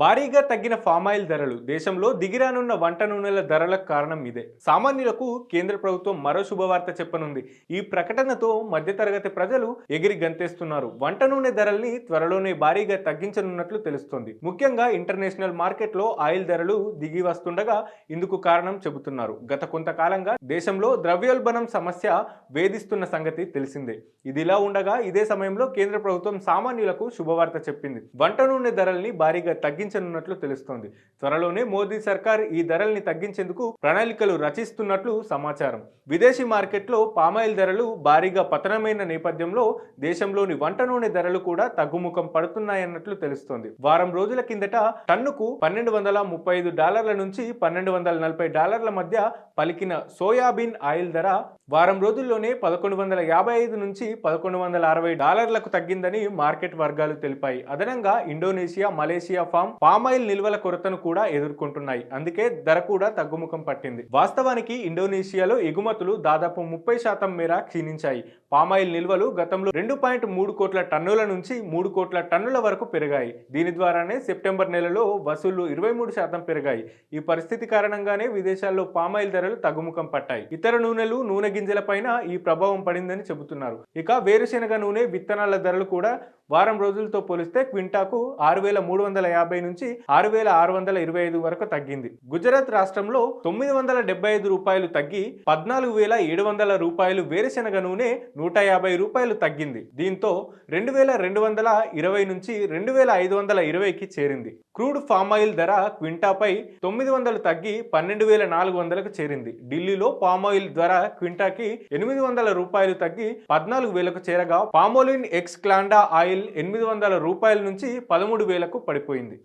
భారీగా తగ్గిన ఫామాయిల్ ధరలు దేశంలో దిగిరానున్న వంట నూనెల ధరలకు కారణం ఇదే. సామాన్యులకు కేంద్ర ప్రభుత్వం మరో శుభవార్త చెప్పనుంది. ఈ ప్రకటనతో మధ్యతరగతి ప్రజలు ఎగిరి గంతేస్తున్నారు. వంట నూనె ధరల్ని త్వరలోనే భారీగా తగ్గించనున్నట్లు తెలుస్తోంది. ముఖ్యంగా ఇంటర్నేషనల్ మార్కెట్లో ఆయిల్ ధరలు దిగి వస్తుండగా ఇందుకు కారణం చెబుతున్నారు. గత కొంతకాలంగా దేశంలో ద్రవ్యోల్బణం సమస్య వేధిస్తున్న సంగతి తెలిసిందే. ఇదిలా ఉండగా ఇదే సమయంలో కేంద్ర ప్రభుత్వం సామాన్యులకు శుభవార్త చెప్పింది. వంట నూనె ధరల్ని భారీగా తగ్గించనున్నట్లు తెలుస్తోంది. త్వరలోనే మోదీ సర్కార్ ఈ ధరల్ని తగ్గించేందుకు ప్రణాళికలు రచిస్తున్నట్లు సమాచారం. విదేశీ మార్కెట్లో పామాయిల్ ధరలు భారీగా పతనమైన నేపథ్యంలో దేశంలోని వంట నూనె ధరలు కూడా తగ్గుముఖం పడుతున్నాయన్నట్లు తెలుస్తోంది. వారం రోజుల కిందట టన్నుకు పన్నెండు వందల ముప్పై ఐదు డాలర్ల నుంచి పన్నెండు వందల నలభై డాలర్ల మధ్య పలికిన సోయాబీన్ ఆయిల్ ధర వారం రోజుల్లోనే పదకొండు వందల యాభై ఐదు నుంచి పదకొండు వందల అరవై డాలర్లకు తగ్గిందని మార్కెట్ వర్గాలు తెలిపాయి. అదనంగా ఇండోనేషియా మలేషియా ఫామ్ పామాయిల్ నిల్వల కొరతను కూడా ఎదుర్కొంటున్నాయి. అందుకే ధర కూడా తగ్గుముఖం పట్టింది. వాస్తవానికి ఇండోనేషియాలో ఎగుమతులు దాదాపు ముప్పై శాతం మేర క్షీణించాయి. పామాయిల్ నిల్వలు గతంలో రెండు పాయింట్ మూడు కోట్ల టన్నుల నుంచి మూడు కోట్ల టన్నుల వరకు పెరిగాయి. దీని ద్వారానే సెప్టెంబర్ నెలలో వసూళ్ళు ఇరవై మూడు శాతం పెరిగాయి. ఈ పరిస్థితి కారణంగానే విదేశాల్లో పామాయిల్ ధరలు తగ్గుముఖం పట్టాయి. ఇతర నూనెలు నూనె గింజలపైన ఈ ప్రభావం పడిందని చెబుతున్నారు. ఇక వేరుశెనగ నూనె విత్తనాల ధరలు కూడా వారం రోజులతో పోలిస్తే క్వింటాకు ఆరు వేల మూడు వందల యాభై నుంచి ఆరు వేల ఆరు వందల ఇరవై ఐదు వరకు తగ్గింది. గుజరాత్ రాష్ట్రంలో తొమ్మిది వందల డెబ్బై ఐదు రూపాయలు తగ్గి పద్నాలుగు వేల ఏడు వందల రూపాయలు వేరుశెనగ నూనె నూట యాభై రూపాయలు తగ్గింది. దీంతో రెండు వేల రెండు వందల ఇరవై నుంచి రెండు వేల ఐదు వందల ఇరవైకి చేరింది. క్రూడ్ పామ్ ఆయిల్ ధర క్వింటాపై తొమ్మిది వందలు తగ్గి పన్నెండు వేల నాలుగు వందలకు చేరింది. ఢిల్లీలో పామ్ ఆయిల్ ధర క్వింటాకి ఎనిమిది వందల రూపాయలు తగ్గి పద్నాలుగు వేలకు చేరగా పామోలిన్ ఎక్స్ క్లాండా ఆయిల్ ఎనిమిది వందల రూపాయల నుంచి పదమూడు వేలకు పడిపోయింది.